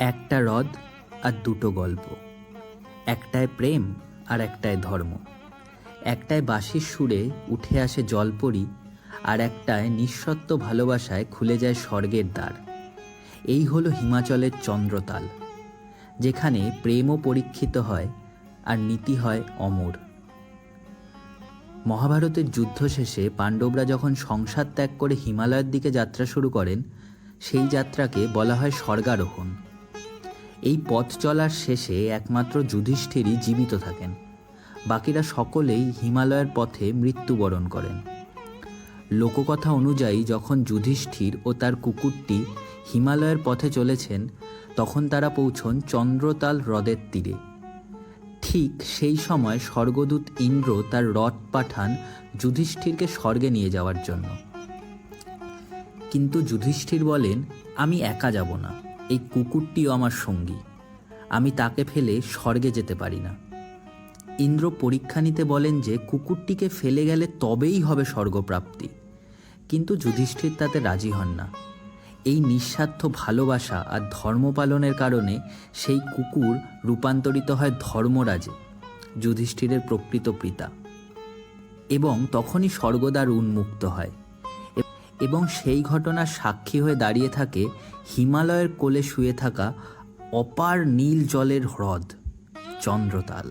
একটা হ্রদ আর দুটো গল্প। একটায় প্রেম আর একটায় ধর্ম। একটায় বাঁশির সুরে উঠে আসে জলপরি আর একটায় নিঃসত্ব ভালোবাসায় খুলে যায় স্বর্গের দ্বার। এই হলো হিমাচলের চন্দ্রতাল, যেখানে প্রেমও পরীক্ষিত হয় আর নীতি হয় অমর। মহাভারতের যুদ্ধ শেষে পাণ্ডবরা যখন সংসার ত্যাগ করে হিমালয়ের দিকে যাত্রা শুরু করেন, সেই যাত্রাকে বলা হয় স্বর্গারোহণ। এই পথ চলার শেষে একমাত্র যুধিষ্ঠিরই জীবিত থাকেন। বাকিরা সকলেই হিমালয়ের পথে মৃত্যুবরণ করেন। লোককথা অনুযায়ী যখন যুধিষ্ঠির ও তার কুকুরটি হিমালয়ের পথে চলেছেন, তখন তারা পৌঁছন চন্দ্রতাল হ্রদের তীরে। ঠিক সেই সময় স্বর্গদূত ইন্দ্র তার রথ পাঠান যুধিষ্ঠিরকে স্বর্গে নিয়ে যাওয়ার জন্য। কিন্তু যুধিষ্ঠির বলেন, আমি একা যাব না। এই কুকুরটিও আমার সঙ্গী। আমি তাকে ফেলে স্বর্গে যেতে পারি না। ইন্দ্র পরীক্ষা নিতে বলেন যে কুকুরটিকে ফেলে গেলে তবেই হবে স্বর্গপ্রাপ্তি। কিন্তু যুধিষ্ঠির তাতে রাজি হন না। এই নিঃস্বার্থ ভালোবাসা আর ধর্ম পালনের কারণে সেই কুকুর রূপান্তরিত হয় ধর্মরাজে, যুধিষ্ঠিরের প্রকৃত পিতা। এবং তখনই স্বর্গদ্বার উন্মুক্ত হয়। এবং সেই ঘটনার সাক্ষী হয়ে দাঁড়িয়ে থাকে হিমালয়ের কোলে শুয়ে থাকা অপার নীল জলের হ্রদ চন্দ্রতাল।